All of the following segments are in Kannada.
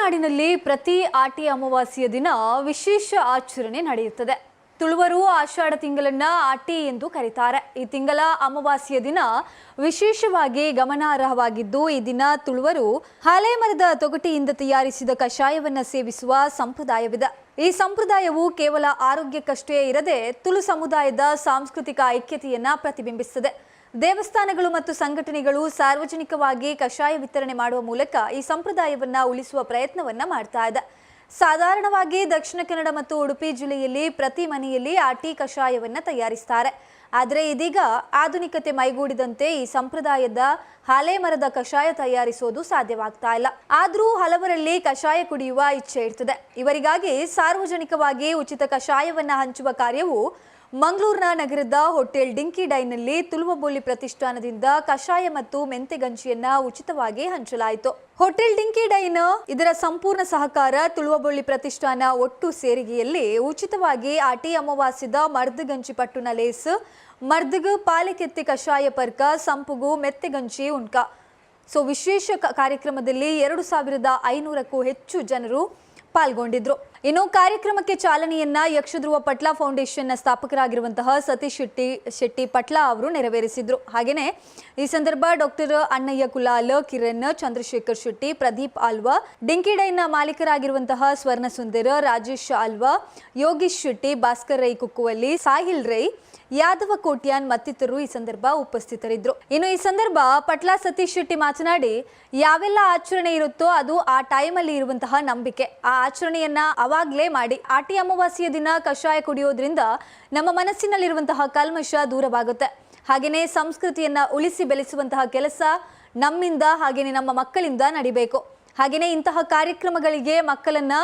ತುಳುನಾಡಿನಲ್ಲಿ ಪ್ರತಿ ಆಟಿ ಅಮಾವಾಸ್ಯ ದಿನ ವಿಶೇಷ ಆಚರಣೆ ನಡೆಯುತ್ತದೆ. ತುಳುವರು ಆಷಾಢ ತಿಂಗಳನ್ನ ಆಟಿ ಎಂದು ಕರೀತಾರೆ. ಈ ತಿಂಗಳ ಅಮಾವಾಸ್ಯ ದಿನ ವಿಶೇಷವಾಗಿ ಗಮನಾರ್ಹವಾಗಿದ್ದು, ಈ ದಿನ ತುಳುವರು ಹಳೆ ಮರದ ತೊಗಟಿಯಿಂದ ತಯಾರಿಸಿದ ಕಷಾಯವನ್ನು ಸೇವಿಸುವ ಸಂಪ್ರದಾಯವಿದೆ. ಈ ಸಂಪ್ರದಾಯವು ಕೇವಲ ಆರೋಗ್ಯಕ್ಕಷ್ಟೇ ಇರದೆ ತುಳು ಸಮುದಾಯದ ಸಾಂಸ್ಕೃತಿಕ ಐಕ್ಯತೆಯನ್ನ ಪ್ರತಿಬಿಂಬಿಸುತ್ತದೆ. ದೇವಸ್ಥಾನಗಳು ಮತ್ತು ಸಂಘಟನೆಗಳು ಸಾರ್ವಜನಿಕವಾಗಿ ಕಷಾಯ ವಿತರಣೆ ಮಾಡುವ ಮೂಲಕ ಈ ಸಂಪ್ರದಾಯವನ್ನ ಉಳಿಸುವ ಪ್ರಯತ್ನವನ್ನ ಮಾಡ್ತಾ ಇದೆ. ಸಾಧಾರಣವಾಗಿ ದಕ್ಷಿಣ ಕನ್ನಡ ಮತ್ತು ಉಡುಪಿ ಜಿಲ್ಲೆಯಲ್ಲಿ ಪ್ರತಿ ಮನೆಯಲ್ಲಿ ಆಟಿ ಕಷಾಯವನ್ನ ತಯಾರಿಸ್ತಾರೆ. ಆದರೆ ಇದೀಗ ಆಧುನಿಕತೆ ಮೈಗೂಡಿದಂತೆ ಈ ಸಂಪ್ರದಾಯದ ಹಳೆ ಮರದ ಕಷಾಯ ತಯಾರಿಸೋದು ಸಾಧ್ಯವಾಗ್ತಾ ಇಲ್ಲ. ಆದರೂ ಹಲವರಲ್ಲಿ ಕಷಾಯ ಕುಡಿಯುವ ಇಚ್ಛೆ ಇರ್ತದೆ. ಇವರಿಗಾಗಿ ಸಾರ್ವಜನಿಕವಾಗಿ ಉಚಿತ ಕಷಾಯವನ್ನ ಹಂಚುವ ಕಾರ್ಯವು ಮಂಗಳೂರಿನ ನಗರದ ಹೋಟೆಲ್ ಡಿಂಕಿ ಡೈನಲ್ಲಿ ತುಳುವಬೋಲಿ ಪ್ರತಿಷ್ಠಾನದಿಂದ ಕಷಾಯ ಮತ್ತು ಮೆಂತೆ ಗಂಜಿಯನ್ನ ಉಚಿತವಾಗಿ ಹಂಚಲಾಯಿತು. ಹೋಟೆಲ್ ಡಿಂಕಿ ಡೈನ್ ಇದರ ಸಂಪೂರ್ಣ ಸಹಕಾರ ತುಳುವಬೋಳಿ ಪ್ರತಿಷ್ಠಾನ ಒಟ್ಟು ಸೇರಿಗೆಯಲ್ಲಿ ಉಚಿತವಾಗಿ ಆಟಿ ಅಮಾವಾಸ್ಯದ ಮರ್ದಗಂಜಿ ಪಟ್ಟುನ ಲೇಸ್ ಮರ್ದಗ ಪಾಲಿಕೆತ್ತಿ ಕಷಾಯ ಪರ್ಕ, ಸಂಪುಗು ಮೆತ್ತೆಗಂಜಿ ಉಣ್ಕ. ಸೊ, ವಿಶೇಷ ಕಾರ್ಯಕ್ರಮದಲ್ಲಿ ಎರಡು ಸಾವಿರದ ಐನೂರಕ್ಕೂ ಹೆಚ್ಚು ಜನರು ಪಾಲ್ಗೊಂಡಿದ್ರು. ಇನ್ನು ಕಾರ್ಯಕ್ರಮಕ್ಕೆ ಚಾಲನೆಯನ್ನ ಯಕ್ಷಧ್ರುವ ಪಟ್ಲ ಫೌಂಡೇಶನ್ನ ಸ್ಥಾಪಕರಾಗಿರುವಂತಹ ಸತೀಶ್ ಶೆಟ್ಟಿ ಶೆಟ್ಟಿ ಪಟ್ಲಾ ಅವರು ನೆರವೇರಿಸಿದ್ರು. ಹಾಗೇನೆ ಈ ಸಂದರ್ಭ ಡಾಕ್ಟರ್ ಅಣ್ಣಯ್ಯ ಕುಲಾಲ್, ಕಿರಣ್, ಚಂದ್ರಶೇಖರ್ ಶೆಟ್ಟಿ, ಪ್ರದೀಪ್ ಆಲ್ವಾ ಡಿಂಕಿಡೈನ ಮಾಲೀಕರಾಗಿರುವಂತಹ ಸ್ವರ್ಣ ಸುಂದರ್, ರಾಜೇಶ್ ಆಲ್ವ ಯೋಗೀಶ್ ಶೆಟ್ಟಿ, ಭಾಸ್ಕರ್ ರೈ ಕುಕ್ಕುವಲ್ಲಿ ಸಾಹಿಲ್ ರೈ, ಯಾದವ ಕೋಟ್ಯಾನ್ ಮತ್ತಿತರರು ಈ ಸಂದರ್ಭ ಉಪಸ್ಥಿತರಿದ್ದರು ಇನ್ನು ಈ ಸಂದರ್ಭ ಪಟ್ಲಾ ಸತೀಶ್ ಶೆಟ್ಟಿ ಮಾತನಾಡಿ, ಯಾವೆಲ್ಲ ಆಚರಣೆ ಇರುತ್ತೋ ಅದು ಆ ಟೈಮಲ್ಲಿ ಇರುವಂತಹ ನಂಬಿಕೆ. ಆ ಆಚರಣೆಯನ್ನ ಅವಾಗ್ಲೇ ಮಾಡಿ ಆಟಿ ಅಮಾವಾಸ್ಯೆಯ ದಿನ ಕಷಾಯ ಕುಡಿಯೋದ್ರಿಂದ ನಮ್ಮ ಮನಸ್ಸಿನಲ್ಲಿರುವಂತಹ ಕಲ್ಮಶ ದೂರವಾಗುತ್ತೆ. ಹಾಗೆಯೇ ಸಂಸ್ಕೃತಿಯನ್ನ ಉಳಿಸಿ ಬೆಳೆಸುವಂತಹ ಕೆಲಸ ನಮ್ಮಿಂದ ಹಾಗೆಯೇ ನಮ್ಮ ಮಕ್ಕಳಿಂದ ನಡಿಬೇಕು. ಹಾಗೆಯೇ ಇಂತಹ ಕಾರ್ಯಕ್ರಮಗಳಿಗೆ ಮಕ್ಕಳನ್ನ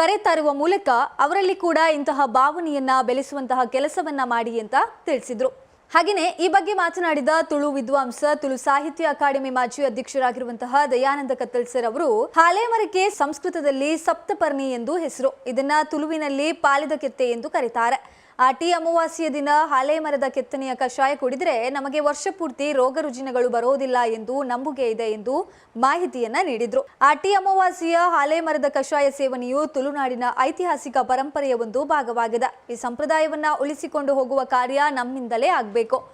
ಕರೆ ತರುವ ಮೂಲಕ ಅವರಲ್ಲಿ ಕೂಡ ಇಂತಹ ಭಾವನೆಯನ್ನ ಬೆಳೆಸುವಂತಹ ಕೆಲಸವನ್ನ ಮಾಡಿ ಅಂತ ತಿಳಿಸಿದ್ರು. ಹಾಗೆಯೇ ಈ ಬಗ್ಗೆ ಮಾತನಾಡಿದ ತುಳು ವಿದ್ವಾಂಸ, ತುಳು ಸಾಹಿತ್ಯ ಅಕಾಡೆಮಿ ಮಾಜಿ ಅಧ್ಯಕ್ಷರಾಗಿರುವಂತಹ ದಯಾನಂದ ಕತ್ತಲ್ ಸರ್ ಅವರು ಹಾಲೇಮರಕ್ಕೆ ಸಂಸ್ಕೃತದಲ್ಲಿ ಸಪ್ತಪರ್ಣಿ ಎಂದು ಹೆಸರು. ಇದನ್ನ ತುಳುವಿನಲ್ಲಿ ಪಾಲಿದ ಕೆತ್ತೆ ಎಂದು ಕರೀತಾರೆ. ಆಟಿ ಅಮಾವಾಸ್ಯೆಯ ದಿನ ಹಾಲೆ ಮರದ ಕೆತ್ತನೆಯ ಕಷಾಯ ಕುಡಿದ್ರೆ ನಮಗೆ ವರ್ಷ ಪೂರ್ತಿ ರೋಗ ರುಜಿನಗಳು ಬರೋದಿಲ್ಲ ಎಂದು ನಂಬುಗೆ ಇದೆ ಎಂದು ಮಾಹಿತಿಯನ್ನ ನೀಡಿದ್ರು. ಆಟಿ ಅಮಾವಾಸ್ಯ ಹಾಲೆ ಮರದ ಕಷಾಯ ಸೇವನೆಯು ತುಳುನಾಡಿನ ಐತಿಹಾಸಿಕ ಪರಂಪರೆಯ ಒಂದು ಭಾಗವಾಗಿದೆ. ಈ ಸಂಪ್ರದಾಯವನ್ನ ಉಳಿಸಿಕೊಂಡು ಹೋಗುವ ಕಾರ್ಯ ನಮ್ಮಿಂದಲೇ ಆಗಬೇಕು.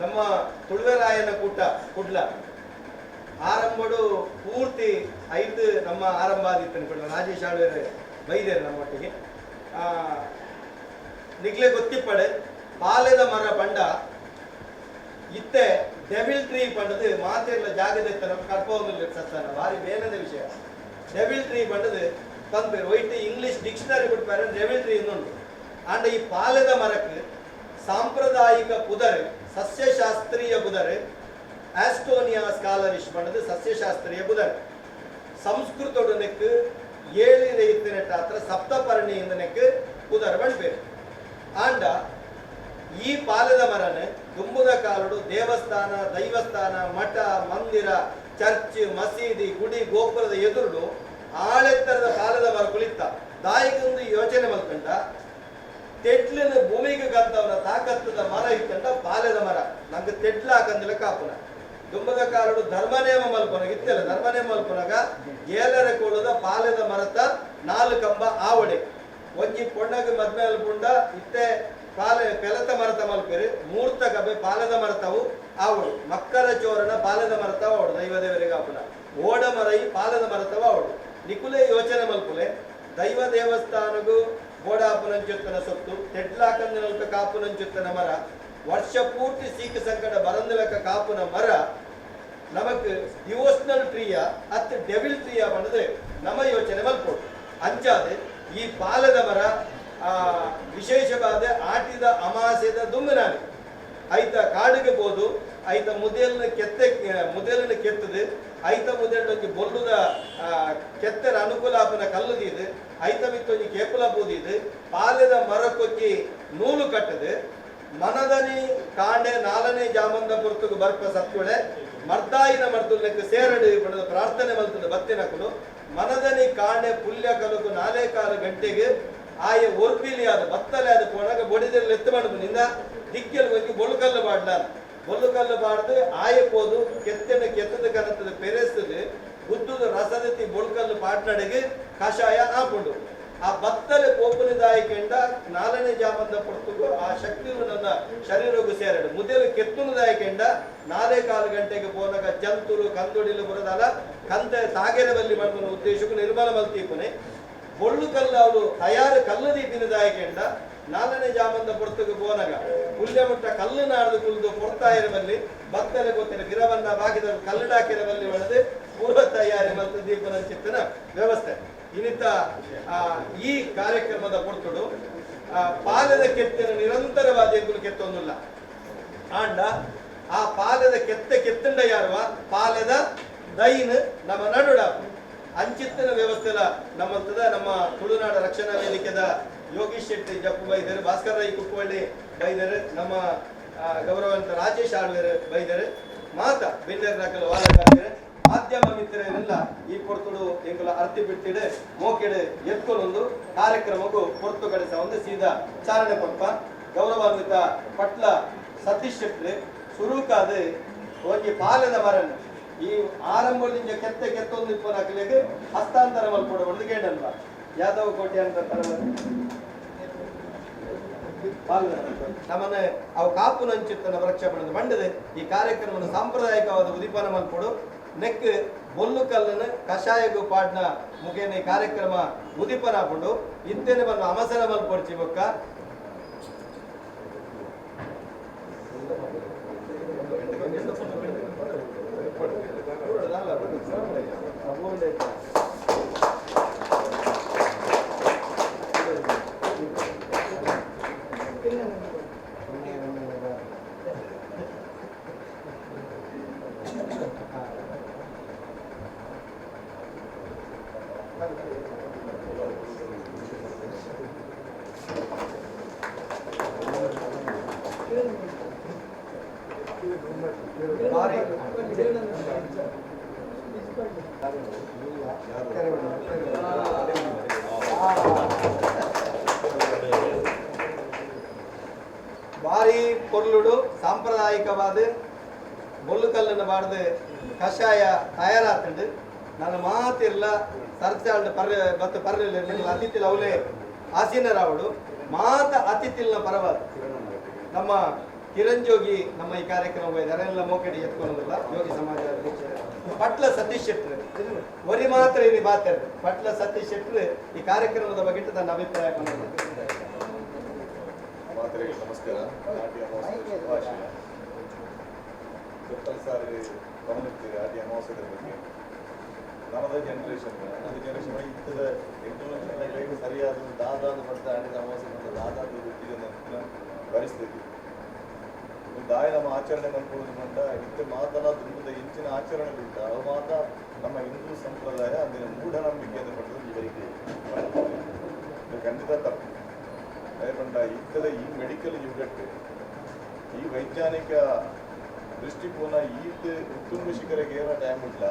ನಮ್ಮ ತುಳುವೆರಾಯನ ಕೂಟ ಕುಡ್ಲ. ಆರಂಭಡು ಪೂರ್ತಿ ಐದು ನಮ್ಮ ಆರಂಭ ಆದಿತ್ತು ರಾಜೇಶ್ ಆಳ್ವೇರೆ ಬೈದೇರು ನಮ್ಮೊಟ್ಟಿಗೆ. ಆ, ನಿಗ್ಲೆ ಗೊತ್ತಿಪ್ಪಡೆ ಪಾಲೆದ ಮರ ಬಂಡ ಇತ್ತೆ ಡೆವಿಲ್ ಟ್ರೀ ಪಂಡದು ಮಾತೆಲ್ಲ ಜಾಗದೆತ್ತ ನಮ್ಮ ಕರ್ಪವೊಂದು ಸತ್ತಾನ ಭಾರಿ ಬೇನದ ವಿಷಯ ಡೆವಿಲ್ ಟ್ರೀ ಪಂಡದು ತಂದ್ಬೇರು ಒಯ್ತು ಇಂಗ್ಲಿಷ್ ಡಿಕ್ಷನರಿ ಬಿಡ್ತಾರೆ ಡೆವಿಲ್ ಟ್ರೀ ಇನ್ನೊಂದು ಅಂಡ ಈ ಪಾಲೆದ ಮರಕ್ಕೆ ಸಾಂಪ್ರದಾಯಿಕ ಪುದರ್ ಸಸ್ಯಶಾಸ್ತ್ರೀಯ ಪುದರ್ ಆಸ್ಟೋನಿಯಾ ಸ್ಕಾಲರಿಶ್ ಪಂಡದು ಸಸ್ಯಶಾಸ್ತ್ರೀಯ ಪುದರ್ ಸಂಸ್ಕೃತೊಡನೆಕ್ ಏಳು ರೈತನೆಟ್ಟ ಹತ್ರ ಸಪ್ತಪರ್ಣಿ ಎಂದನೆಕ್ ಪುದರ್ ಬಣ್ಪೇರು ಆಂಡ, ಈ ಪಾಲದ ಮರನೆ ತುಂಬುದ ಕಾಲಡು ದೇವಸ್ಥಾನ, ದೈವಸ್ಥಾನ, ಮಠ, ಮಂದಿರ, ಚರ್ಚ್, ಮಸೀದಿ, ಗುಡಿ, ಗೋಪುರದ ಎದುರುಡು ಆಳೆತ್ತರದ ಪಾಲದ ಮರ ಕುಳಿತ. ದಾಯಿಗೊಂದು ಯೋಚನೆ ಮಲ್ಕಂಡ, ತೆಟ್ಲಿನ ಭೂಮಿಗೆ ಗಂತವನ ತಾಕತ್ತದ ಮರ ಇತ್ತಂಡ ಪಾಲದ ಮರ. ನಂಗೆ ತೆಟ್ಲ ಹಾಕಂದಿಲ್ಲ ಕಾಪುನ. ದುಂಬದ ಕಾಲಡು ಧರ್ಮನೇಮ ಮಲ್ಪನ ಇತ್ತಲ್ಲ ಧರ್ಮನೇಮ ಮಲ್ಪನಾಗ ಏಲರೆ ಕೋಳದ ಪಾಲದ ಮರತ ನಾಲ್ಕಂಬ ಕಂಬ ಆವಡೆ. ಒಂಜಿ ಪೊಣ್ಣಗ ಮದ್ಮೇಲ್ ಪುಂಡ ಇತ್ತೆ ಪಾಲ, ಪೆಲತ ಮರತ ಮಲ್ಪೇರಿ ಮೂರ್ತ ಕಬೆ ಪಾಲದ ಮರತವು ಆವಡು. ಮಕ್ಕಳ ಚೋರನ ಪಾಲದ ಮರತವ ಆವಡು, ದೈವ ದೇವರಿಗೆ ಆಪುನ. ಓಡ ಮರೈ ಪಾಲದ ಮರತವ ಅವಳು ನಿಕುಲೆ ಯೋಚನೆ ಮಲ್ಪುಲೆ, ದೈವ ದೇವಸ್ಥಾನಗೂ ಗೋಡಾಪುನಂಚುತ್ತನ ಸೊತ್ತು ಕಾಪುನ ಕಾಪುನಂಚುತ್ತನ ಮರ, ವರ್ಷ ಪೂರ್ತಿ ಸೀಕ ಸಂಕಟ ಬರಂದಲಕ ಕಾಪುನ ಮರ, ನಮಕ್ ಡಿವೋಷನಲ್ ಟ್ರೀಯ ಅತ್ ಡೆವಿಲ್ ಟ್ರೀಯ ಬಂದ್ರೆ ನಮ್ಮ ಯೋಚನೆ ಮಲ್ಪೋಡು ಅಂಚಾದೆ ಈ ಪಾಲದ ಮರ ವಿಶೇಷವಾದ ಆಟಿದ ಅಮಾಸೆದ ದುಂಬಿನ ಐತ ಕಾಡಿಗೆ ಬೋದು ಐತ ಮುದೇಲಿನ ಕೆತ್ತೆ ಮುದೇಲಿನ ಕೆತ್ತದು, ಐತ ಮುದೇಲಿನ ಒಂಜಿ ಬೊಲ್ಲುದ ಕೆತ್ತರ ಅನುಕೂಲಾಪನ ಕಲ್ಲುದಿದು, ಐತ ಮಿತ್ತೊಂಜಿ ಕೇಪುಲ ಬೂದಿದು, ಪಾಲೆದ ಮರಕ್ಕೊಕ್ಕಿ ನೂಲು ಕಟ್ಟದು, ಮನದನಿ ಕಾಂಡೆ ನಾಲನೇ ಜಾಮಂದ ಪುರ್ತುಗು ಬರ್ಪ ಸತ್ಕೊಳೆ, ಮರ್ದಾಯಿನ ಮರ್ದುಲ್ಲೆಕ್ ಸೇರಡು ಪ್ರಾರ್ಥನೆ ಮಲ್ತದ ಬತ್ತಿನಕಲು ಮನದನಿ ಕಾಂಡೆ ಪುಲ್ಯ ಕಲುಕು ನಾಲೆ ಕಾಲು ಗಂಟೆಗೆ ಆಯ ಒರ್ಪಿಲಿ ಆದ ಬತ್ತಲೆ ಆದ ಪೋಣಗ ಬೊಡಿದಲ್ಲಿ ಎತ್ತು ನಿಂದ ದಿಕ್ಕಲ್ಲಿ ಹೋಗಿ ಬೊಳುಕಲ್ಲು ಬಾಡ್ಲ ಬೊಳ್ಳುಕಲ್ಲು ಬಾಡ್ದು ಆಯ ಪೋದು, ಕೆತ್ತನ ಕೆತ್ತದ ಕನತದ ಪೆರೆಸ್ತದೆ ಉದ್ದುದ ರಸದತಿ ಬೊಳುಕಲ್ಲು ಪಾಟ್ನಡೆಗೆ ಕಷಾಯ ಹಾಕೊಂಡು. ಆ ಬತ್ತಲೆ ಕೋಪುನಿದಾಯಕೆಂಡ ನಾಲನೇ ಜಾಮಂದ ಪಡ್ತುಗು ಆ ಶಕ್ತಿಯು ನನ್ನ ಶರೀರಗೂ ಸೇರಡು. ಮುದಲು ಕೆತ್ತುನದಾಯಕೆಂಡ ನಾಲೇ ಕಾಲು ಗಂಟೆಗೆ ಪೋನಾಗ ಜಂತುಲು ಕಂದುಡಿಲು ಬರದಲ್ಲ ಕಂತೆ ತಾಗೆರೆ ಬಲ್ಲಿ ಮಣ್ಣು ಉದ್ದೇಶಕ್ಕೂ ನಿರ್ಮಲ ಮಲ್ತೀಪುನೆ. ಬೊಳ್ಳು ಕಲ್ಲು ಅವಳು ತಯಾರು ಕಲ್ಲು ದೀಪಿನದಾಯಕೆಂಡ ನಾಲನೇ ಜಾಮಂದ ಪಡ್ತುಗು ಪೋನಾಗ ಮುಟ್ಟ ಕಲ್ಲು ನಾಡ್ದು ಕುಲ್ದು ಪೊರ್ತಾಯಿರಬಲ್ಲಿ ಬತ್ತಲೆ ಗೊತ್ತಿರ ಗಿರವನ್ನ ಬಾಗಿದ ಬಲ್ಲಿ ಒಳದೆ ಪೂರ್ವ ತಯಾರಿ ಮತ್ತು ದೀಪನ ಚಿತ್ತನ ವ್ಯವಸ್ಥೆ. ಇನ್ನಿತ ಈ ಕಾರ್ಯಕ್ರಮದ ಪುರ್ತುಡು ಪಾಲದ ಕೆತ್ತನ ನಿರಂತರವಾದ ಎಂಬುದು ಕೆತ್ತೊಂದಿಲ್ಲ ಆಂಡ, ಆ ಪಾಲದ ಕೆತ್ತ ಕೆತ್ತಂಡ ಯಾರುವ? ಪಾಲದ ದೈನ್ ನಮ್ಮ ನಡುಡ. ಅಂಚಿತ್ತಿನ ವ್ಯವಸ್ಥೆಲ ನಮ್ಮಂತದ ನಮ್ಮ ತುಳುನಾಡ ರಕ್ಷಣಾ ವೇದಿಕೆದ ಯೋಗೀಶ್ ಶೆಟ್ಟಿ, ಜಪ್ಪು ಬೈದರು, ಭಾಸ್ಕರ್ ರಾಯ್ ಕುಕ್ಕುವಳ್ಳಿ ಬೈದರು, ನಮ್ಮ ಗೌರವಂತ ರಾಜೇಶ್ ಆಳ್ವೇರ್ ಬೈದರು, ಮಾತ ಬೆಂದರ್ ರಾಕಲ್ ವಾಲಕಾರ್ಯರು ಮಾಧ್ಯಮ ಮಿತ್ರರೆಲ್ಲ ಈ ಪೊರ್ತುಡು ಎಂಕುಲ ಅರ್ತಿ ಬಿಟ್ಟಿಡೆ ಮೋಕೆಡೆ ಎತ್ಕೊಂಡೊಂದು ಕಾರ್ಯಕ್ರಮಕ್ಕೂ ಪೊರ್ತು ಕಡೆಸ ಒಂದು ಸೀದಾ ಚಾರಣೆ ಪಂಪ ಗೌರವಾನ್ವಿತ ಪಟ್ಲ ಸತೀಶ್ ಶೆಟ್ಟಿ ಸುರೂಕಾದ ಹೋಗಿ ಪಾಲದ ಮರಣ. ಈ ಆರಂಭದಿಂದ ಕೆತ್ತ ಕೆತ್ತೊಂದು ಇಪ್ಪನಾಕಲಿಗೆ ಹಸ್ತಾಂತರ ಮಲ್ಪಡ ಒಂದು ಗೇಡಲ್ವ. ಯಾದವ ಕೋಟೆ ಅಂತ ನಮ್ಮನ್ನ ಅವು ಕಾಪು ನಂಚಿತ್ತನ ವೃಕ್ಷ ಪಡೆದು ಮಂಡದೆ ಈ ಕಾರ್ಯಕ್ರಮದ ಸಾಂಪ್ರದಾಯಿಕವಾದ ಉದೀಪನ ಮಲ್ಪಡು ನೆಕ್ ಮುಲ್ಲು ಕಲ್ಲನ ಕಷಾಯಗು ಪಾಡ್ನ ಮುಖೇನ ಕಾರ್ಯಕ್ರಮ ಉದಿಪನ ಹಾಕೊಂಡು ಇಂತೇನೆ ಬಂದು ಅಮಸರ ಮಲ್ಪಡ್ಚಿ ಬೊಕ್ಕ. ಭಾರಿ ಪೊರ್ಲುಡು ಸಾಂಪ್ರದಾಯಿಕವಾದ ಬೊಲ್ಲು ಕಲ್ಲನ್ನು ಬಾಡ್ದು ಕಷಾಯ ತಯಾರಾತುಂಡು ನನ್ನ ಮಾತಿರ್ಲ ಸರ್ಚಾಲ್ಡ್ ಪರ್ ಮತ್ತು ಪರ್ಲಿಲ್ಲ ನಿನ್ನ ಅತಿಥಿ ಅವಲೇ ಆಸೀನರಾವಡು ಮಾತ ಅತಿಥಿಲ್ನ ಪರವಾದ ನಮ್ಮ ಕಿರಣ್ ಜೋಗಿ ನಮ್ಮ ಈ ಕಾರ್ಯಕ್ರಮ ಅದನ್ನೆಲ್ಲ ಮೋಕಡಿ ಎತ್ಕೊಳ್ಳೋದಿಲ್ಲ ಯೋಗಿ ಸಮಾಜ ಪಟ್ಲ ಸತೀಶ್ ಶೆಟ್ರು. ಒರಿ ಮಾತ್ರ ಇಲ್ಲಿ ಮಾತಾಡ್ರು ಪಟ್ಲ ಸತೀಶ್ ಶೆಟ್ರು ಈ ಕಾರ್ಯಕ್ರಮದ ಬಗ್ಗೆ ತನ್ನ ಅಭಿಪ್ರಾಯ ನಮಸ್ಕಾರ. ಗಮನಿಸ್ತೀರಿ. ಅಮಾವಾಸ್ಯದ ಬಗ್ಗೆ. ನಮ್ಮದ ಜನರೇಷನ್ ಅದು ಜನರೇಷನ್ ಇತ್ತದ ಎಂಟು ಸರಿಯಾದ ದಾದಾದ ಪಡ್ತ ಆಡಿದ ಅಮಾವಾಸ್ಯೆ ಮತ್ತು ದಾದಾದ ನನ್ನ ಭರಿಸ್ತಿದ್ವಿ ದಾಯ ನಮ್ಮ ಆಚರಣೆ ಮಾಡ್ಕೊಳ್ಳೋದು ಮಂಡ ಇತ್ತು ಮಾತನ ದುರ್ಗದ ಹೆಚ್ಚಿನ ಆಚರಣೆಗಳಿಂದ ಅವು ಮಾತ ನಮ್ಮ ಹಿಂದೂ ಸಂಪ್ರದಾಯ ಅಂದಿನ ಮೂಢನಂಬಿಕೆಯನ್ನು ಪಡೆದು ಇವರಿಗೆ ಖಂಡಿತ ತಪ್ಪು. ಪಂಡ ಇತ್ತದ ಈ ಮೆಡಿಕಲ್ ಯುಗಕ್ಕೆ, ಈ ವೈಜ್ಞಾನಿಕ ದೃಷ್ಟಿಕೋನ ಈ ಉತ್ತುಂಗ ಶಿಖರಕ್ಕೆ ಏನೋ ಟೈಮ್ ಇಲ್ಲ.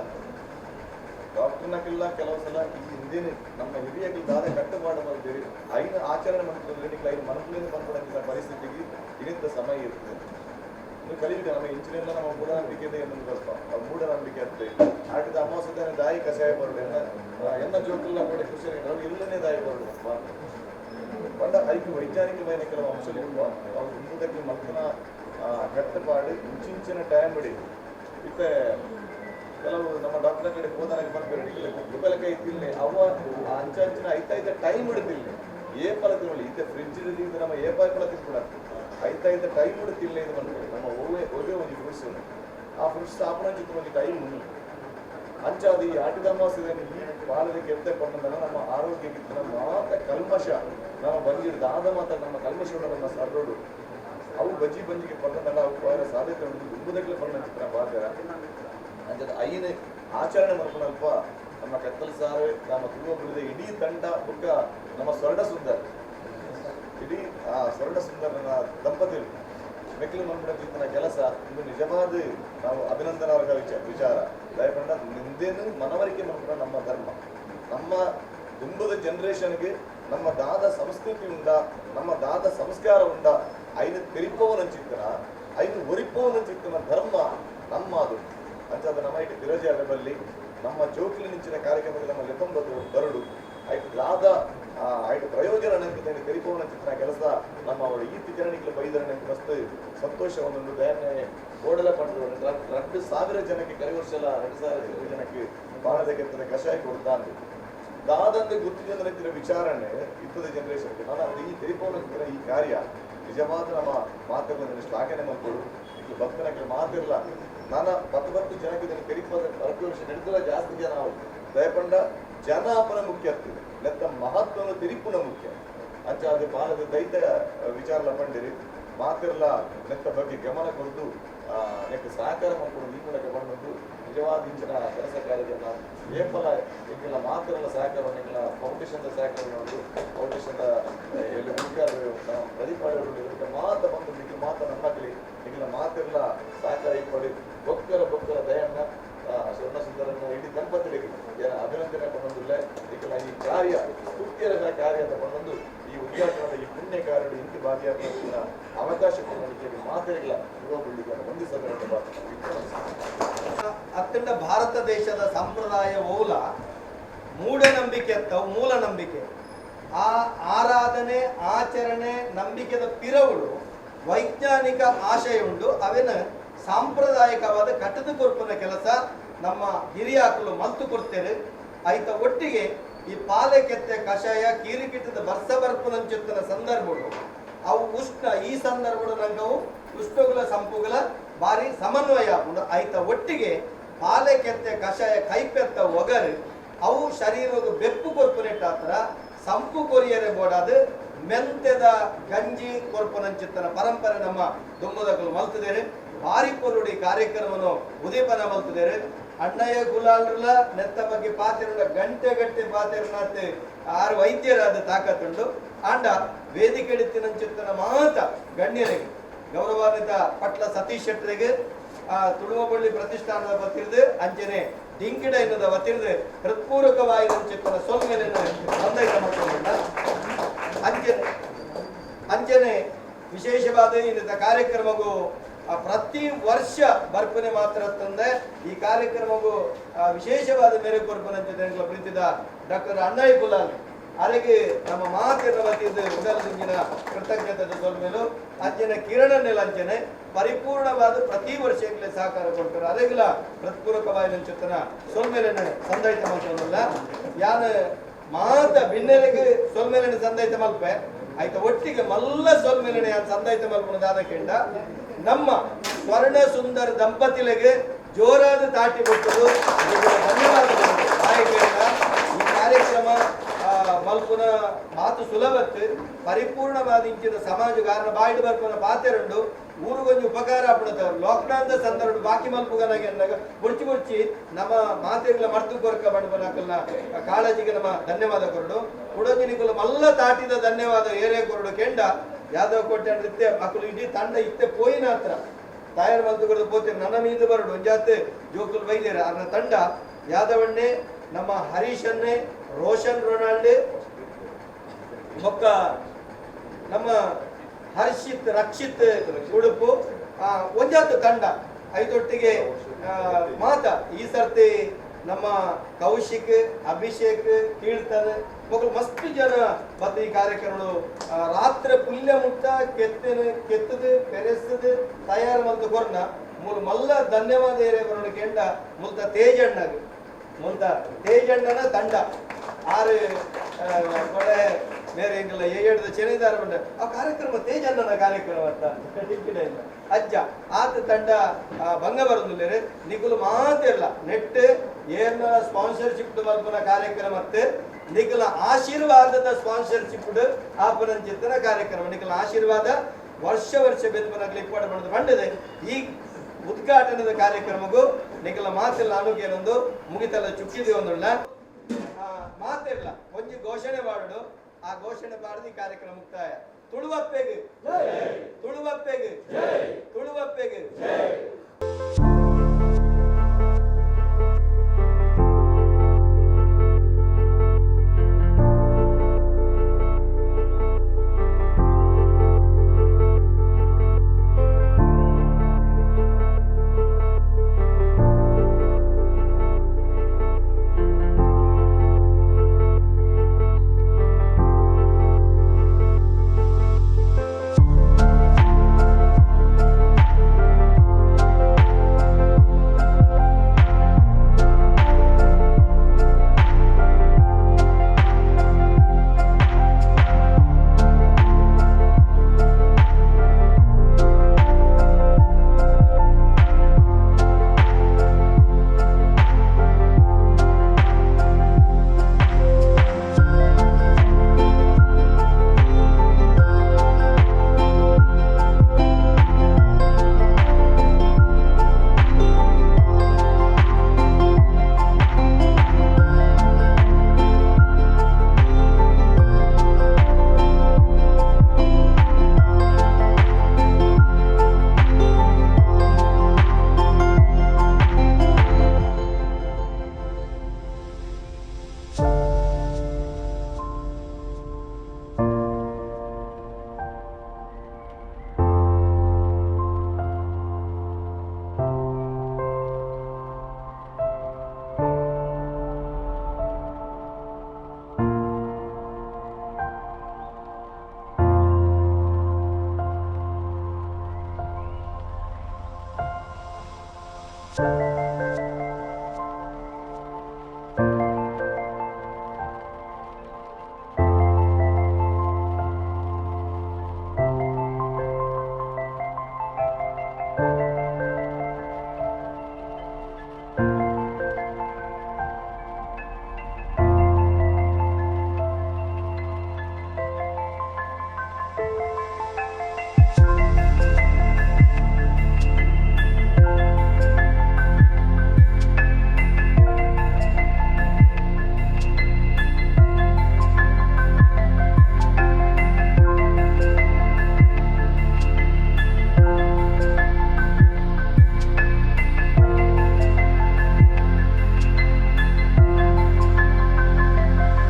ಡಾಕ್ಟರ್ನಕ್ಕೆಲ್ಲ ಕೆಲವು ಸಲ ಈ ಹಿಂದಿನ ನಮ್ಮ ಹಿರಿಯಕ್ಕೆ ದಾದ ಕಟ್ಟು ಮಾಡ್ತೀವಿ ಐನ ಆಚರಣೆ ಮಾಡಿಕೊಳ್ಳಲಿಕ್ಕೆ ಐದು ಮನಸ್ಸಿನಿಂದ ಬಂದ್ಬಿಡಂತ ಪರಿಸ್ಥಿತಿಗೆ ಇನಿಂದ ಸಮಯ ಇರ್ತದೆ. ಇನ್ನು ಕಲಿಯುತ್ತೆ ನಮ್ಮ ಇಂಚಿನೆಲ್ಲ ನಮ್ಮ ಮೂಢನಂಬಿಕೆ ಇದೆ ಎನ್ನುವುದು ಮೂಢನಂಬಿಕೆ ಅಂತ ಆಟದ ಅಮಾವಾಸ್ಯದ ದಾಯಿ ಕಷಾಯ ಎನ್ನ ಎನ್ನ ಜೋಕಲ್ಲ ಕೂಡ ಖುಷಿ ಎಲ್ಲನೇ ದಾಯಿ ಬರಡು ಬಂಡ ಐದು ವೈಜ್ಞಾನಿಕమైన ಕೆಲವು ಅಂಶಗಳಿರುವ ಅವ್ರು ಹಿಂದಕ್ಕೆ ಮಕ್ಕಳ ಕಟ್ಟುಪಾಡು ಇಂಚಿಂಚಿನ ಟೈಮ್ ಬಿಡಿ ಇತ್ತೆ ಕೆಲವು ನಮ್ಮ ಡಾಕ್ಟರ್ ಕಡೆ ಹೋದಾಗ ಬರ್ಬೇಕು ಗುಬ್ಬಲಕಾಯಿ ತಿನ್ನಿ ಅವ ಅಂಚ ಅಂಚಿನ ಐತ ಟೈಮ್ ಹಿಡಿದಿಲ್ಲ ಏ ಫಲ ತಿನ್ನಲಿ ಇತ್ತೆ ಫ್ರಿಡ್ಜ್ ಇದು ನಮ್ಮ ಏ ಫಲ ಐತ ಐತ ಟೈಮ್ ಹಿಡಿತಿಲ್ಲ ಇದು ಬಂದ್ಬಿಡಿ ನಮ್ಮ ಒಳ್ಳೆ ಒಳ್ಳೆ ಒಂದು ಫ್ರೂಟ್ಸ್ ಆ ಫ್ರೂಟ್ಸ್ ಸ್ಥಾಪನೆ ಚಿತ್ರ ಒಂದು ಟೈಮ್ ಅಂಚ ಅದು ಈ ಆಟಿದ ಮಾಸದ ಈ ಬಾಳದಕ್ಕೆ ಎತ್ತೆ ಪಟ್ಟಂದಾಗ ನಮ್ಮ ಆರೋಗ್ಯಕ್ಕೆ ಮಾತ್ರ ಮಾತ ಕಲ್ಮಶ. ನಮ್ಮ ಬಂದಿಡ್ದು ಆದ ಮಾತ್ರ ನಮ್ಮ ಕಲ್ಮಶ ಉಂಡ ನಮ್ಮ ಸರ್ರೋಡು ಅವು ಬಜ್ಜಿ ಬಂಜಿಗೆ ಪಟ್ಟಂದಾಗ ಅವು ಸಾಧ್ಯತೆ ಉಂಟು. ಗುಂಬುದಕ್ಕೆ ಪಟ್ಟ ಚಿತ್ರ ಬಾಜರ ಅಂಚದ ಐನೆ ಆಚರಣೆ ಮಾಡ್ಕೊಂಡಪ್ಪ ನಮ್ಮ ಕತ್ತಲ್ ಸಾರು, ನಮ್ಮ ತುಳುವಬುಳಿದ ಇಡೀ ತಂಡ ಬುಕ್ಕ ನಮ್ಮ ಸ್ವರ್ಣ ಸುಂದರ್ ಇಡೀ, ಆ ಸ್ವರ್ಣ ಸುಂದರನ ದಂಪತಿ ಮೆಕ್ಕಲು ಮಂಡಳಕ್ಕಿಂತ ಕೆಲಸ ಇದು ನಿಜವಾದ ನಾವು ಅಭಿನಂದನಾರ್ಹ ವಿಚಾರ ವಿಚಾರ. ದಯಪಂಡ, ನಿಂದೇನು ಮನವರಿಕೆ ಮಾಡ್ಕೊಂಡ ನಮ್ಮ ಧರ್ಮ. ನಮ್ಮ ತುಂಬದ ಜನರೇಷನ್ಗೆ ನಮ್ಮ ದಾದ ಸಂಸ್ಕೃತಿ ಉಂಡ, ನಮ್ಮ ದಾದ ಸಂಸ್ಕಾರ ಉಂಡ ಚಿತ್ರ ಐದು ಒರಿಪವನ ಚಿತ್ರನ ಧರ್ಮ ನಮ್ಮ ಅದು ಅಂಚಾದ ನಮ್ಮ ಇಟ್ಟು ಬಿರಜೆ ಅರಬಲ್ಲಿ ನಮ್ಮ ಜೋಕಿಲಿ ನಿಂಚಿನ ಕಾರ್ಯಕ್ರಮದಲ್ಲಿ ನಮ್ಮ ಲೆತ್ತೊಂಬತ್ತು ಬರಡು. ಐದು ಲಾದ ಐದು ಪ್ರಯೋಜನ ನೆನಪಿದ್ದೇನೆ ತೆರಿಪೋಣ ಚಿತ್ರ ಕೆಲಸ ನಮ್ಮ ಅವಳು ಈ ಜನನಿಗೆ ಬೈದರ ನೆನಪು ಮಸ್ತ್ ಸಂತೋಷ ಒಂದೊಂದು ದಯನೆ ಓಡಲ ಪಡೆದು ಎರಡು ಸಾವಿರ ಜನಕ್ಕೆ ಕಳೆದ ವರ್ಷ ಎಲ್ಲ ಎರಡು ಸಾವಿರ ಜನಕ್ಕೆ ಕೆತ್ತನೆ ಕಷಾಯ ಕೊಡ್ತಾನೆ ದಾದಂತೆ ಗುರುತಿನ ನೆಚ್ಚಿನ ವಿಚಾರಣೆ ಇಪ್ಪತ್ತು ಜನರೇಷನ್ಗೆ ನಾನು ಈ ತೆರಿಪೋಣ ಚಿತ್ರ ಈ ಕಾರ್ಯ ನಿಜವಾದ ನಮ್ಮ ಮಾತುಗಳನ್ನು ಶ್ಲಾಘನೆ ಮಾಡ್ಕೊಳ್ಳು ಬದುಕನಕ್ಕೆ ಮಾತಿರಲ್ಲ ನಾನು ಪತ್ತು ಪತ್ತು ಜನಕ್ಕೆ ಇದನ್ನು ತೆರಿಗೆ ಹತ್ತು ವರ್ಷ ನಡೆದಿಲ್ಲ ಜಾಸ್ತಿ ಜನ ಅವರು. ದಯಪಂಡ ಜನ ಅಪನ ಮುಖ್ಯ ಆಗ್ತದೆ. ನೆತ್ತ ಮಹತ್ವನ ತಿರುಪುನ ಮುಖ್ಯ. ಅಂಚ ಅದು ಬಾಲದ ದೈತ ವಿಚಾರ ಪಂಡಿರಿ ಮಾತಿರಲ್ಲ ನೆತ್ತ ಬಗ್ಗೆ ಗಮನ ಕೊದ್ದು ಆ, ನೆಕ್ಕ ಸಹಕಾರ ಮಾಡ್ಕೊಂಡು ಈ ಮೂಲಕ ಬಂದದ್ದು ನಿಜವಾದ ಇಂಚಿನ ಕೆಲಸ ಕಾರ್ಯಗಳನ್ನ ಏಪಲ ಈಗೆಲ್ಲ ಮಾತಿರಲ್ಲ ಸಹಕಾರವನ್ನು ಫೌಂಡೇಶನ್ ಸಹಕಾರ ಮಾಡುದು ಫೌಂಡೇಶನ್ ಎಲ್ಲಿ ಮುಖ್ಯ ಪ್ರತಿಪಾದರು ಇದಕ್ಕೆ ಮಾತ ಬಂದು ಮಾತ ನಮ್ಮಲ್ಲಿ ಮಾತಿರಲ್ಲ ಸಹಕಾರ ಮಾಡಿ ಭಕ್ತರ ಭಕ್ತರ ದಯನ್ನ ಸ್ವರ್ಣ ಸುಂದರನ್ನ ಇಡೀ ದಂಪತಿಗಳಿಗೆ ಅಭಿನಂದನೆ ಬಂದಿಲ್ಲ ಈಗೆಲ್ಲ ಈ ಕಾರ್ಯ ಸ್ತುತ್ಯರ ಕಾರ್ಯ ಅಂತ ಬಂದು ಈ ಉದ್ಘಾಟನದ ಈ ಪುಣ್ಯ ಕಾರ್ಯದ ಇಂತಿ ಭಾಗಿಯಾಗುವ ಅವಕಾಶ ಕೊಡಲಿಕ್ಕೆ ಮಾತೆಗಳ ಇಲ್ಲ ಬಿಡ್ಲಿಕ್ಕೆ ಹೊಂದಿಸಬೇಕು ಅತ್ಯಂತ ಭಾರತ ದೇಶದ ಸಂಪ್ರದಾಯ ಓಲ, ಮೂಢನಂಬಿಕೆ ಅಂತ ಮೂಲ ನಂಬಿಕೆ. ಆ ಆರಾಧನೆ, ಆಚರಣೆ, ನಂಬಿಕೆದ ಪಿರವುಡು ವೈಜ್ಞಾನಿಕ ಆಶಯ ಉಂಡು ಅವೇನು ಸಾಂಪ್ರದಾಯಿಕವಾದ ಕಟ್ಟದ ಕೊರ್ಪನ ಕೆಲಸ ನಮ್ಮ ಹಿರಿಯಾಕಲು ಮಲ್ತು ಕೊಡ್ತೇವೆ ಆಯ್ತ ಒಟ್ಟಿಗೆ ಈ ಪಾಲೆ ಕೆತ್ತೆ ಕಷಾಯ ಕೀರಿಕಿಟ್ಟದ ಬರ್ಸ ಬರ್ಪನಂಚುತ್ತನ ಸಂದರ್ಭಗಳು ಅವು ಉಷ್ಣ ಈ ಸಂದರ್ಭದ ರಂಗವು, ಉಷ್ಣಗುಲ ಸಂಪುಗಳ ಬಾರಿ ಸಮನ್ವಯ ಐತ ಒಟ್ಟಿಗೆ ಪಾಲೆ ಕೆತ್ತೆ ಕಷಾಯ ಕೈಪೆತ್ತ ಒಗರು, ಅವು ಶರೀರದ ಬೆಪ್ಪು ಕೊರ್ಪುನೆಟ್ಟಾತ್ರ ಸಂಪು ಕೊರಿಯರೆ ಬೋಡಾದು ಮೆಂತೆದ ಗಂಜಿ ಕೊರ್ಪುನಂಚಿತ್ತನ ಪರಂಪರೆ ನಮ್ಮ ದುಮ್ಮದಗಳು ಮಲ್ತಿದ್ದೇನೆ. ಭಾರಿ ಪೊರುಡಿ ಕಾರ್ಯಕ್ರಮವನ್ನು ಉದೀಪನ ಮಲ್ತಿದ್ದೇನೆ. ಅಣ್ಣಯ್ಯ ಗುಲಾಲ್ರಲ, ನೆತ್ತ ಬಗ್ಗೆ ಪಾತಿರುಂಡ ಗಂಟೆ ಗಂಟೆ ಪಾತಿರುನಾತ್ ಆರು ವೈದ್ಯರಾದ ತಾಕತ್ತುಂಡು. ಆಂಡ ವೇದಿಕೆ ಚಿತ್ತನ ಮಾತ ಗಣ್ಯರಿಗೆ, ಗೌರವಾನ್ವಿತ ಪಟ್ಲ ಸತೀಶ್ ಶೆಟ್ಟರಿಗೆ, ಆ ತುಳುವಬಳ್ಳಿ ಪ್ರತಿಷ್ಠಾನದ ಬತ್ತಿರದೆ ಅಂಜನೆ ಡಿಂಕಿಡ ಎನ್ನುವುದ ಬತ್ತಿರದೆ ಹೃತ್ಪೂರ್ವಕವಾಗಿ ಚಿತ್ತನ ಸೊಲ್ಮೇಲಿನ ಸಂದೇಶ ಮಾಡ್ಕೊಂಡ ಅಂಚನೆ ಅಂಜನೆ ವಿಶೇಷವಾದ ಏನಿದೆ ಕಾರ್ಯಕ್ರಮಗೂ ಪ್ರತಿ ವರ್ಷ ಬರ್ಪನೆ ಮಾತ್ರ ತಂದೆ. ಈ ಕಾರ್ಯಕ್ರಮಗೂ ವಿಶೇಷವಾದ ಮೇರೆ ಕೊರ್ಪನೆ ಅಂತ ಪ್ರೀತಿದ ಡಾಕ್ಟರ್ ಅಣ್ಣಯ್ಯ ಕುಲಾಲ್ ಅದಕ್ಕೆ ನಮ್ಮ ಮಾತಿನ ವತಿಯಿಂದ ಉದಲದಿಂಗಿನ ಕೃತಜ್ಞತೆ ಮೇಲೂ ಅಂಜನೆ ಕಿರಣ ಅಂಚನೆ ಪರಿಪೂರ್ಣವಾದ ಪ್ರತಿ ವರ್ಷಕ್ಕೆ ಸಹಕಾರ ಕೊಡ್ತಾರೆ. ಅದೇಗಿಲ್ಲ ಹೃತ್ಪೂರ್ವಕವಾಗಿ ನಂಚುತ್ತನ ಸೋಮೇಲೆ ಸಂದೈತ ಮಾತಲ್ಲ ಯಾನ ಮಾತ ಬಿನ್ನೆಲೆಗೆ ಸೊಲ್ಮೇಲಿನ ಸಂದೈತ ಮಲ್ಪೆ. ಆಯ್ತಾ, ಒಟ್ಟಿಗೆ ಮಲ್ಲ ಸೊಲ್ಮೇಲಿನ ಸಂದಾಯಿತ ಮಲ್ಪುಣದಾದ ಕೆಂಡ. ನಮ್ಮ ಸ್ವರ್ಣ ಸುಂದರ ದಂಪತಿಲೆಗೆ ಜೋರಾದ ತಾಟಿ ಕೊಟ್ಟರು ಧನ್ಯವಾದಗಳು ಈ ಕಾರ್ಯಕ್ರಮ ಮಲ್ಪುನ ಮಾತು ಸುಲಭತ್ತು. ಪರಿಪೂರ್ಣವಾದ ಇಂಚಿನ ಸಮಾಜ ಕಾರಣ ಬಾಯಿಡ್ ಬರ್ಪುನ ಪಾತೆರಂಡು ಊರುಗೊಂಜಿ ಉಪಕಾರ ಆಪಣದ ಲಾಕ್ಡೌನ್ ಸಂದರ್ಭ ಬಾಕಿ ಮಲ್ಪುಗನಾಗಿ ಅಂದಾಗ ಮುರ್ಚಿ ಮುರ್ಚಿ ನಮ್ಮ ಮಾತೆಗಳ ಮರ್ತು ಕೊರಕ ಬಣ್ಣ ಕಾಳಜಿಗೆ ನಮ್ಮ ಧನ್ಯವಾದ ಕೊರಡು. ಉಡಂಜಿನಿಕುಲು ಮಲ್ಲ ತಾಟಿದ ಧನ್ಯವಾದ ಏರೇ ಕೊರಡು ಕೆಂಡ. ಯಾದವ ಕೋಟೆ ಇತ್ತೆ ಮಕ್ಕಳು ಇಡೀ ತಂಡ ಇತ್ತೆ ಪೋಯಿನ ಹತ್ರ. ತಾಯರ್ ಕೊರದು ಪೋತೆ, ನನ್ನ ಮೀದು ಬರಡು. ಒಂಜಾತ್ ಜೋಕುಲ್ ಬೈದೇರ ಅದರ ತಂಡ. ಯಾದವಣ್ಣೆ, ನಮ್ಮ ಹರೀಶನ್ನೇ, ರೋಷನ್ ರೊನಾಲ್ಡ್, ಮೊಕ್ಕ, ನಮ್ಮ ಹರ್ಷಿತ್, ರಕ್ಷಿತ್ ಉಡುಪು. ಒಂಜಾತು ತಂಡ. ಐದೊಟ್ಟಿಗೆ ಮಾತ. ಈ ಸರ್ತಿ ನಮ್ಮ ಕೌಶಿಕ್, ಅಭಿಷೇಕ್, ಕೀರ್ತನ್ ಮಕ್ಕಳು ಮಸ್ತ್ ಜನ ಬಂದು ಈ ಕಾರ್ಯಕ್ರಮಗಳು. ರಾತ್ರಿ ಪುಲ್ಯ ಮುಟ್ಟ, ಕೆತ್ತನ, ಕೆತ್ತದು ಪೆರೆಸದು ತಯಾರು ಮಂತ ಕೊರ್ನ. ಮೂರು ಮಲ್ಲ ಧನ್ಯವಾದ ಏರಿಯ ಬರೋಣ ಕೆಂಡ, ಮುಂದ ತೇಜಣ್ಣಗ. ಮುಂತ ತೇಜಣ್ಣನ ತಂಡ. ಆರು ಬೇರೆ ಏ ಏಳ್ದ ಚೆನ್ನೈದಾರ ಬಂದ ಆ ಕಾರ್ಯಕ್ರಮ ತೇಜಣ್ಣನ ಕಾರ್ಯಕ್ರಮ ಅಂತ ಇಲ್ಲ ಅಜ್ಜ, ಆತ ತಂಡ ಭಂಗ ಬರೋದಿಲ್ಲ ನಿಗುಲು ಮಾತಿರಲ್ಲ ನೆಟ್, ಏನ ಸ್ಪಾನ್ಸರ್ಶಿಪ್ ಮಲ್ಪನ ಕಾರ್ಯಕ್ರಮ ಮತ್ತೆ ನಿಖಲ ಆಶೀರ್ವಾದದ ಸ್ಪಾನ್ಸರ್ಶಿಪ್ ಆಪನ ಚಿತ್ತನ ಕಾರ್ಯಕ್ರಮ. ನಿಖಲ ಆಶೀರ್ವಾದ ವರ್ಷ ವರ್ಷ ಬೆಂಬಲ ಕ್ಲಿಕ್ ಮಾಡಿ ಬಂದಿದೆ. ಈ ಉದ್ಘಾಟನದ ಕಾರ್ಯಕ್ರಮಕ್ಕೂ ನಿಖಲ ಮಾತಿಲ್ಲ ಅನುಗೇನೊಂದು ಮುಗಿತಲ್ಲ, ಚುಕ್ಕಿದೆ ಒಂದುಳ್ಳ. ಮಾತಿಲ್ಲ ಒಂಜಿ ಘೋಷಣೆ ಮಾಡುದು. ಆ ಘೋಷಣೆ ಮಾಡಿದ ಈ ಕಾರ್ಯಕ್ರಮ ಮುಕ್ತಾಯ ತುಳುವಪ್ಪೆಗೆ. ತುಳುವಪ್ಪೆಗೆ. ತುಳುವಪ್ಪೆಗೆ